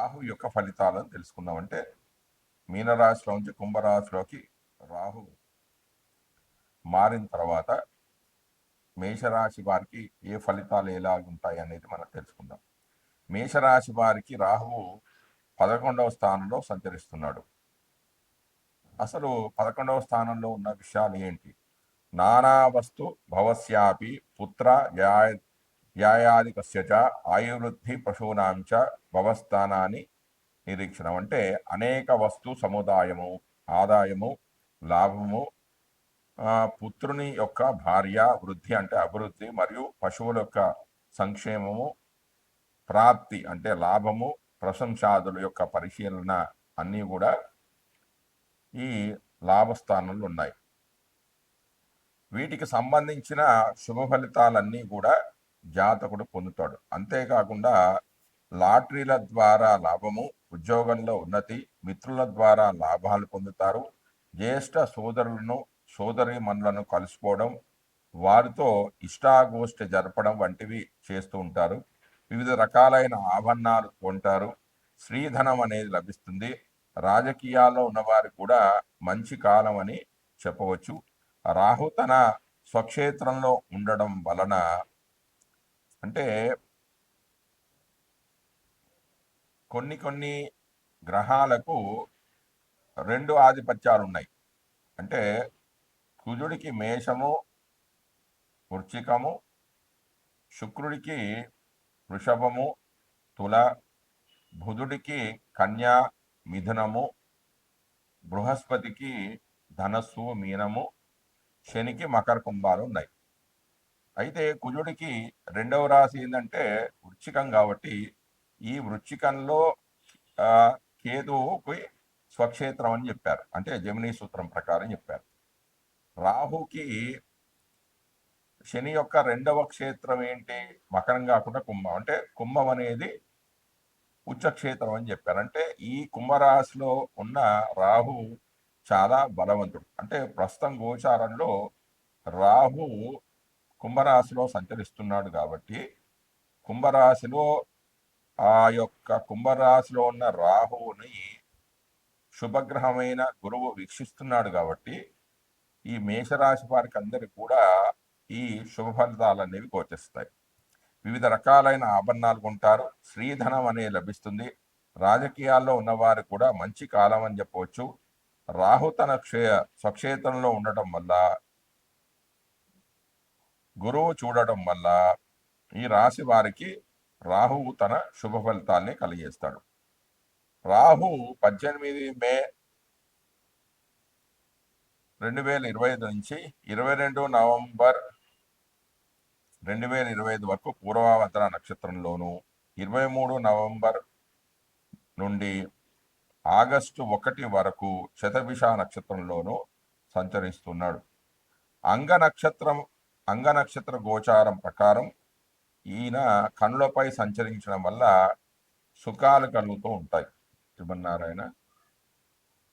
రాహు యొక్క ఫలితాలను తెలుసుకుందాం అంటే మీనరాశిలో నుంచి కుంభరాశిలోకి రాహు మారిన తర్వాత మేషరాశి వారికి ఏ ఫలితాలు ఎలా ఉంటాయి అనేది మనం తెలుసుకుందాం. మేషరాశి వారికి రాహువు పదకొండవ స్థానంలో సంచరిస్తున్నాడు. అసలు పదకొండవ స్థానంలో ఉన్న విషయాలు ఏంటి? నానా వస్తు భవస్యాపి పుత్ర వ్యాయాదికస్య చ ఆయుర్వృద్ధి పశూనాంచ భవస్థానాన్ని నిరీక్షణం. అంటే అనేక వస్తు సముదాయము ఆదాయము లాభము పుత్రుని యొక్క భార్య వృద్ధి అంటే అభివృద్ధి మరియు పశువుల యొక్క సంక్షేమము ప్రాప్తి అంటే లాభము ప్రశంసాదుల యొక్క పరిశీలన అన్నీ కూడా ఈ లాభస్థానంలో ఉన్నాయి. వీటికి సంబంధించిన శుభ ఫలితాలన్నీ కూడా జాతకుడు పొందుతాడు. అంతేకాకుండా లాటరీల ద్వారా లాభము ఉద్యోగంలో ఉన్నతి మిత్రుల ద్వారా లాభాలు పొందుతారు. జ్యేష్ఠ సోదరులను సోదరి మనులను కలుసుకోవడం వారితో ఇష్టాగోష్ఠి జరపడం వంటివి చేస్తూ ఉంటారు. వివిధ రకాలైన ఆభరణాలు కొంటారు. శ్రీధనం అనేది లభిస్తుంది. రాజకీయాల్లో ఉన్నవారు కూడా మంచి కాలం అని చెప్పవచ్చు. రాహు తన స్వక్షేత్రంలో ఉండడం వలన అంటే కొన్ని కొన్ని గ్రహాలకు రెండు ఆధిపత్యాలు ఉన్నాయి అంటే కుజుడికి మేషము వృచ్చికము శుక్రుడికి వృషభము తుల బుధుడికి కన్యా మిథునము బృహస్పతికి ధనస్సు మీనము శనికి మకర కుంభాలు ఉన్నాయి అయితే కుజుడికి రెండవ రాశి ఏంటంటే వృచ్చికం కాబట్టి ఈ వృచ్చికంలో కేతువుకి స్వక్షేత్రం అని చెప్పారు. అంటే జమినీ సూత్రం ప్రకారం చెప్పారు. రాహుకి శని యొక్క రెండవ క్షేత్రం ఏంటి? మకరం కాకుండా కుంభం. అంటే కుంభం అనేది ఉచ్చక్షేత్రం అని చెప్పారు. అంటే ఈ కుంభరాశిలో ఉన్న రాహు చాలా బలవంతుడు. అంటే ప్రస్తుతం గోచారంలో రాహు కుంభరాశిలో సంచరిస్తున్నాడు కాబట్టి కుంభరాశిలో ఆ యొక్క కుంభరాశిలో ఉన్న రాహువుని శుభగ్రహమైన గురువు వీక్షిస్తున్నాడు కాబట్టి ఈ మేషరాశి వారికి అందరికి కూడా ఈ శుభ ఫలితాలు అనేవి గోచిస్తాయి వివిధ రకాలైన ఆభరణాలు కొంటారు. శ్రీధనం అనేది లభిస్తుంది. రాజకీయాల్లో ఉన్నవారు కూడా మంచి కాలం అని చెప్పవచ్చు. రాహు తన క్షే స్వక్షేత్రంలో ఉండటం వల్ల గురువు చూడటం వల్ల ఈ రాశి వారికి రాహువు తన శుభ ఫలితాల్ని కలిగేస్తాడు. రాహు పద్దెనిమిది మే రెండు వేల ఇరవై ఐదు నుంచి ఇరవై రెండు నవంబర్ రెండు వేల ఇరవై ఐదు వరకు పూర్వావతర నక్షత్రంలోను ఇరవై మూడు నవంబర్ నుండి ఆగస్టు ఒకటి వరకు శతభిష నక్షత్రంలోనూ సంచరిస్తున్నాడు. అంగ నక్షత్రం అంగనక్షత్ర గోచారం ప్రకారం ఈయన కనులపై సంచరించడం వల్ల సుఖాలు కలుగుతూ ఉంటాయి. శ్రీమన్నారాయణ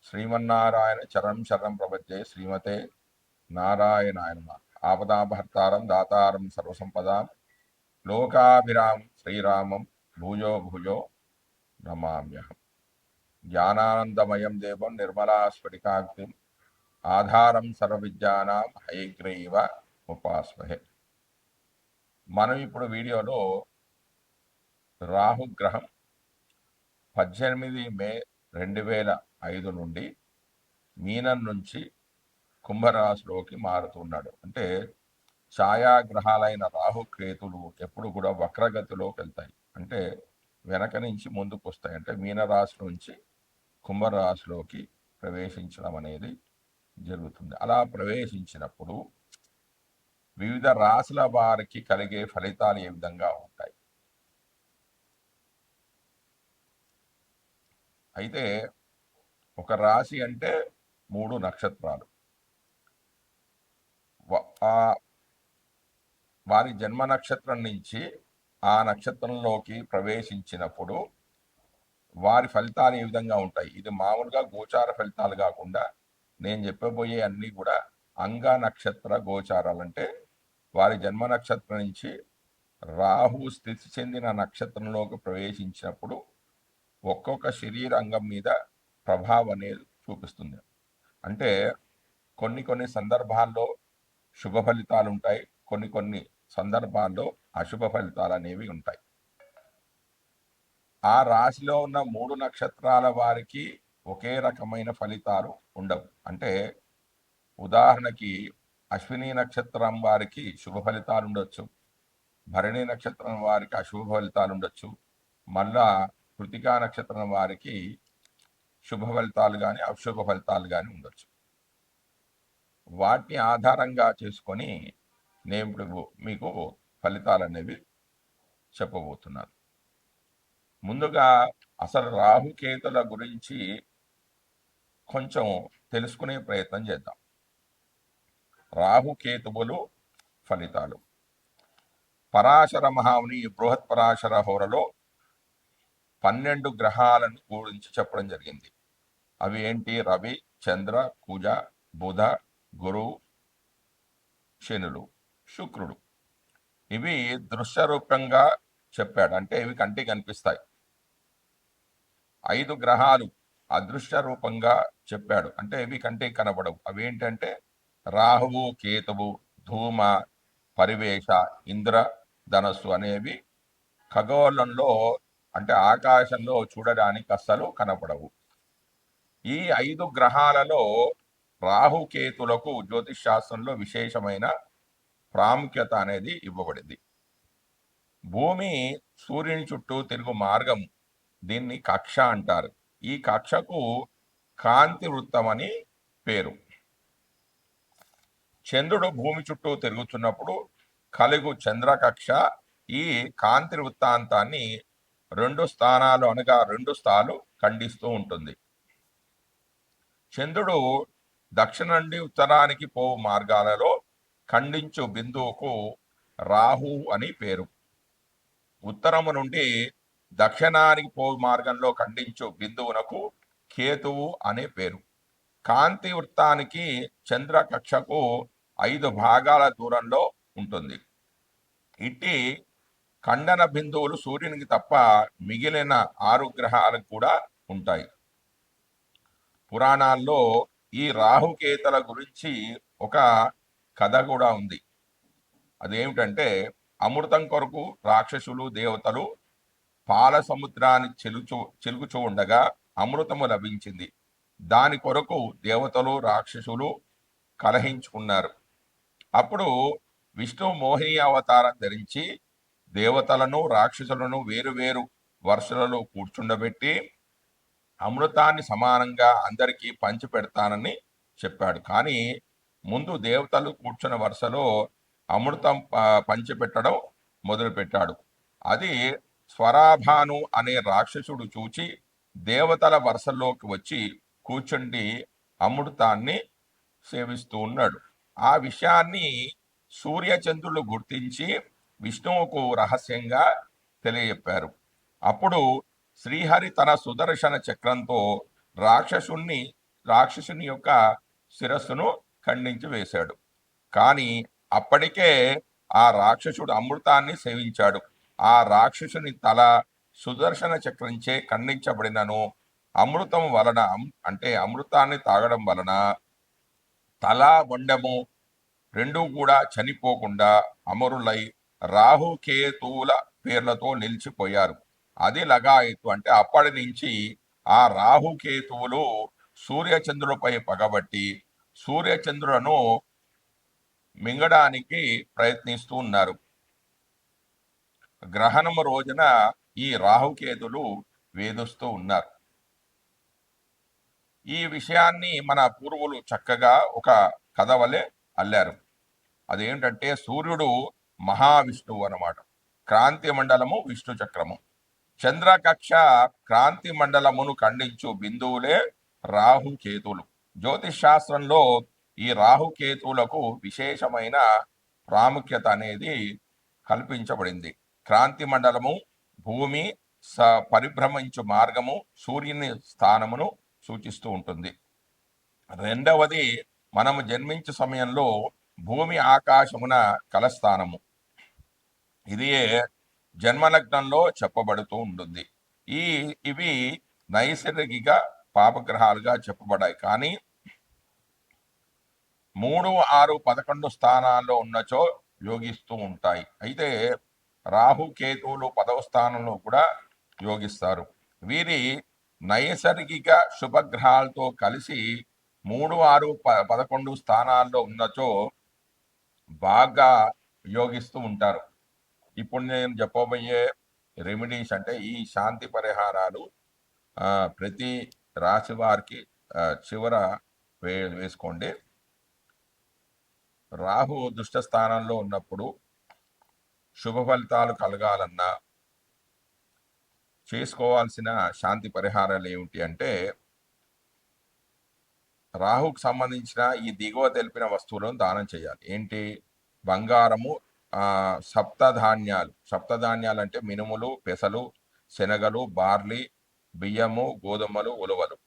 శ్రీమన్నారాయణ చరం చరం ప్రపంచే శ్రీమతే నారాయణాయన ఆపదాభర్తారం దాతారం సర్వసంపదాం. లోకాభిరామం శ్రీరామం భూజో భుజో నమామ్యహం. జ్ఞానానందమయం దేవం నిర్మలా స్ఫటికాగ్నిం ఆధారం సర్వవిద్యానాం హైగ్రీవ ఉపాస్మహే మనం ఇప్పుడు వీడియోలో రాహుగ్రహం పద్దెనిమిది మే రెండు వేల ఐదు నుండి మీనం నుంచి కుంభరాశిలోకి మారుతున్నాడు. అంటే ఛాయాగ్రహాలైన రాహుకేతులు ఎప్పుడు కూడా వక్రగతిలోకి వెళ్తాయి. అంటే వెనక నుంచి ముందుకు వస్తాయి అంటే మీనరాశి నుంచి కుంభరాశిలోకి ప్రవేశించడం అనేది జరుగుతుంది. అలా ప్రవేశించినప్పుడు వివిధ రాశుల వారికి కలిగే ఫలితాలు ఏ విధంగా ఉంటాయి? అయితే ఒక రాశి అంటే మూడు నక్షత్రాలు. వారి జన్మ నక్షత్రం నుంచి ఆ నక్షత్రంలోకి ప్రవేశించినప్పుడు వారి ఫలితాలు ఏ విధంగా ఉంటాయి? ఇది మామూలుగా గోచార ఫలితాలు కాకుండా నేను చెప్పబోయే అన్నీ కూడా అంగ నక్షత్ర గోచారాలు అంటే వారి జన్మ నక్షత్రం నుంచి రాహు స్థితి చెందిన నక్షత్రంలోకి ప్రవేశించినప్పుడు ఒక్కొక్క శరీరంగం మీద ప్రభావం అనేది చూపిస్తుంది. అంటే కొన్ని కొన్ని సందర్భాల్లో శుభ ఫలితాలు ఉంటాయి. కొన్ని కొన్ని సందర్భాల్లో అశుభ ఫలితాలు అనేవి ఉంటాయి. ఆ రాశిలో ఉన్న మూడు నక్షత్రాల వారికి ఒకే రకమైన ఫలితాలు ఉండవు. అంటే ఉదాహరణకి అశ్విని నక్షత్రం వారికి శుభ ఫలితాలు ఉండొచ్చు. భరణి నక్షత్రం వారికి అశుభ ఫలితాలు ఉండొచ్చు. మళ్ళా కృతికా నక్షత్రం వారికి శుభ ఫలితాలు కానీ అశుభ ఫలితాలు కానీ ఉండొచ్చు. వాటిని ఆధారంగా చేసుకొని నేను ఇప్పుడు మీకు ఫలితాలు అనేవి చెప్పబోతున్నాను. ముందుగా అసలు రాహుకేతుల గురించి కొంచెం తెలుసుకునే ప్రయత్నం చేద్దాం. రాహుకేతువులు ఫలితాలు. పరాశర మహాముని బృహత్ పరాశర హోరలో పన్నెండు గ్రహాలను గురించి చెప్పడం జరిగింది. అవి ఏంటి? రవి చంద్ర కుజ బుధ గురు శనులు శుక్రుడు. ఇవి దృశ్య రూపంగా చెప్పాడు. అంటే ఇవి కంటికి కనిపిస్తాయి ఐదు గ్రహాలు అదృశ్య రూపంగా చెప్పాడు. అంటే ఇవి కంటికి కనబడవు. అవి ఏంటంటే రాహువు కేతువు ధూమ పరివేష ఇంద్ర ధనస్సు అనేవి ఖగోళంలో అంటే ఆకాశంలో చూడడానికి అస్సలు కనపడవు. ఈ ఐదు గ్రహాలలో రాహుకేతులకు జ్యోతిష్ శాస్త్రంలో విశేషమైన ప్రాముఖ్యత అనేది ఇవ్వబడింది. భూమి సూర్యుని చుట్టూ తిరుగు మార్గం దీన్ని కక్ష అంటారు. ఈ కక్షకు కాంతి వృత్తం అని పేరు. చంద్రుడు భూమి చుట్టూ తిరుగుతున్నప్పుడు కలుగు చంద్రకక్ష ఈ కాంతి వృత్తాంతాన్ని రెండు స్థానాలు అనగా రెండు స్థాలు ఖండిస్తూ ఉంటుంది. చంద్రుడు దక్షిణ నుండి ఉత్తరానికి పోవు మార్గాలలో ఖండించు బిందువుకు రాహు అని పేరు. ఉత్తరము నుండి దక్షిణానికి పో మార్గంలో ఖండించు బిందువునకు కేతువు అనే పేరు. కాంతి వృత్తానికి చంద్రకక్షకు ఐదు భాగాల దూరంలో ఉంటుంది. ఇట్టి ఖండన బిందువులు సూర్యునికి తప్ప మిగిలిన ఆరు గ్రహాలకు కూడా ఉంటాయి. పురాణాల్లో ఈ రాహుకేతల గురించి ఒక కథ కూడా ఉంది. అదేమిటంటే అమృతం కొరకు రాక్షసులు దేవతలు పాల సముద్రాన్ని చెలుచు చెలుగుచూ ఉండగా అమృతము లభించింది. దాని కొరకు దేవతలు రాక్షసులు కలహించుకున్నారు. అప్పుడు విష్ణు మోహిని అవతారం ధరించి దేవతలను రాక్షసులను వేరు వరుసలలో కూర్చుండబెట్టి అమృతాన్ని సమానంగా అందరికీ పంచి పెడతానని చెప్పాడు. కానీ ముందు దేవతలు కూర్చున్న వరుసలో అమృతం పంచిపెట్టడం మొదలుపెట్టాడు. అది స్వరాభాను అనే రాక్షసుడు చూచి దేవతల వరుసల్లోకి వచ్చి కూర్చుండి అమృతాన్ని సేవిస్తూ ఉన్నాడు. ఆ విషయాన్ని సూర్యచంద్రులు గుర్తించి విష్ణువుకు రహస్యంగా తెలియజెప్పారు. అప్పుడు శ్రీహరి తన సుదర్శన చక్రంతో రాక్షసుణ్ణి రాక్షసుని యొక్క శిరస్సును ఖండించి వేశాడు. కానీ అప్పటికే ఆ రాక్షసుడు అమృతాన్ని సేవించాడు. ఆ రాక్షసుని తల సుదర్శన చక్రంచే ఖండించబడినను అమృతం వలన అంటే అమృతాన్ని తాగడం వలన తల వండము రెండు కూడా చనిపోకుండా అమరులై రాహుకేతువుల పేర్లతో నిలిచిపోయారు. అది లగాయతు అంటే అప్పటి నుంచి ఆ రాహుకేతువులు సూర్యచంద్రులపై పగబట్టి సూర్యచంద్రులను మింగడానికి ప్రయత్నిస్తూ ఉన్నారు. గ్రహణము రోజున ఈ రాహుకేతులు వేధిస్తూ ఉన్నారు. ఈ విషయాన్ని మన పూర్వులు చక్కగా ఒక కథ వలె అల్లారు. అదేంటంటే సూర్యుడు మహావిష్ణువు అన్నమాట. క్రాంతి మండలము విష్ణు చక్రము. చంద్రకక్ష క్రాంతి మండలమును ఖండించు బిందువులే రాహుకేతులు జ్యోతిష్ శాస్త్రంలో ఈ రాహుకేతువులకు విశేషమైన ప్రాముఖ్యత అనేది కల్పించబడింది. క్రాంతి మండలము భూమి స పరిభ్రమించు మార్గము సూర్యుని స్థానమును సూచిస్తూ ఉంటుంది. రెండవది మనము జన్మించే సమయంలో భూమి ఆకాశమున కలస్థానము. ఇది జన్మలగ్నంలో చెప్పబడుతూ ఉంటుంది. ఈ ఇవి నైసర్గిక పాపగ్రహాలుగా చెప్పబడాయి కానీ మూడు ఆరు పదకొండు స్థానాల్లో ఉన్నచో యోగిస్తూ ఉంటాయి. అయితే రాహు కేతువులు పదవ స్థానంలో కూడా యోగిస్తారు. వీరి నైసర్గిక శుభగ్రహాలతో కలిసి మూడు ఆరు ప పదకొండు స్థానాల్లో ఉన్నచో బాగా యోగిస్తూ ఉంటారు. ఇప్పుడు నేను చెప్పబోయే రెమెడీస్ అంటే ఈ శాంతి పరిహారాలు ప్రతి రాశి వారికి చివర వే వేసుకోండి. రాహు దుష్ట స్థానంలో ఉన్నప్పుడు శుభ ఫలితాలు కలగాలన్నా చేసుకోవాల్సిన శాంతి పరిహారాలు ఏమిటి అంటే రాహుకు సంబంధించిన ఈ దిగువ తెలిపిన వస్తువులను దానం చేయాలి. ఏంటి? బంగారము సప్తధాన్యాలు. సప్తధాన్యాలు అంటే మినుములు పెసలు శనగలు బార్లీ బియ్యము గోధుమలు ఉలవలు.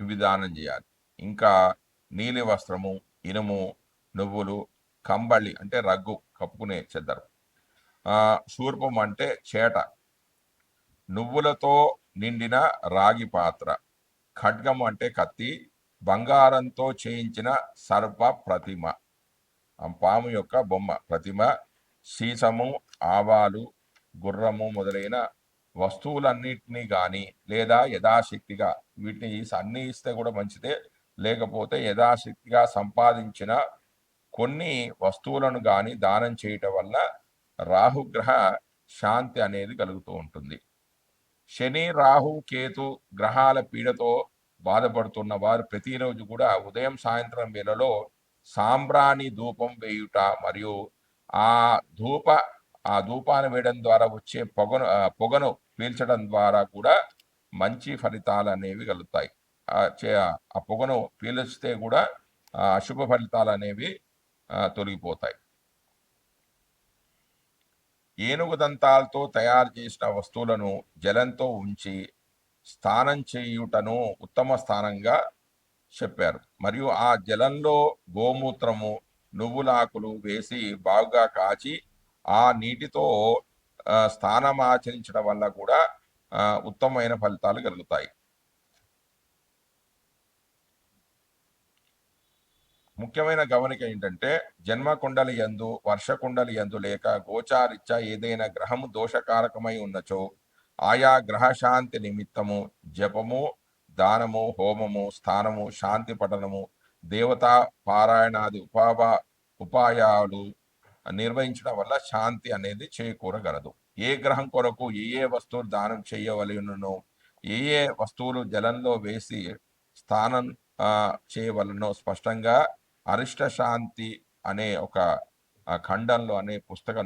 ఇవి దానం చేయాలి. ఇంకా నీలి వస్త్రము ఇనుము నువ్వులు కంబళి అంటే రగ్గు కప్పుకునే చెద్దరు. శూర్పం అంటే చేట. నువ్వులతో నిండిన రాగి పాత్ర. ఖడ్గం అంటే కత్తి బంగారంతో చేయించిన సర్ప ప్రతిమ. పాము యొక్క బొమ్మ ప్రతిమ సీసము ఆవాలు గుర్రము మొదలైన వస్తువులన్నిటినీ కానీ లేదా యథాశక్తిగా వీటిని అన్ని ఇస్తే కూడా మంచిదే. లేకపోతే యథాశక్తిగా సంపాదించిన కొన్ని వస్తువులను కానీ దానం చేయటం వల్ల రాహుగ్రహ శాంతి అనేది కలుగుతూ ఉంటుంది. శని రాహు కేతు గ్రహాల పీడతో బాధపడుతున్న వారు ప్రతిరోజు కూడా ఉదయం సాయంత్రం వేళలో సాంబ్రాణి ధూపం వేయుట మరియు ఆ ధూప ఆ ధూపాన్ని వేయడం ద్వారా వచ్చే పొగను పొగను పీల్చడం ద్వారా కూడా మంచి ఫలితాలు అనేవి కలుగుతాయి. ఆ పొగను పీల్చితే కూడా అశుభ ఫలితాలు అనేవి తొలగిపోతాయి. ఏనుగు దంతాలతో తయారు చేసిన వస్తువులను జలంతో ఉంచి స్నానం చేయుటను ఉత్తమ స్థానంగా చెప్పారు. మరియు ఆ జలంలో గోమూత్రము నువ్వులాకులు వేసి బాగా కాచి ఆ నీటితో స్నానం ఆచరించడం వల్ల కూడా ఉత్తమమైన ఫలితాలు కలుగుతాయి. ముఖ్యమైన గమనిక ఏంటంటే జన్మ కుండలి యందు వర్ష కుండలి యందు లేక గోచారిత్య ఏదైనా గ్రహము దోషకారకమై ఉన్నచో ఆయా గ్రహ శాంతి నిమిత్తము జపము దానము హోమము స్థానము శాంతి పఠనము దేవతా పారాయణాది ఉపావ ఉపాయాలు నిర్వహించడం వల్ల శాంతి అనేది చేకూరగలదు. ఏ గ్రహం కొరకు ఏ ఏ వస్తువులు దానం చేయవలనో ఏ ఏ వస్తువులు జలంలో వేసి స్థానం చేయవలనో స్పష్టంగా అరిష్ట శాంతి అనే ఒక ఖండంలో అనే పుస్తకం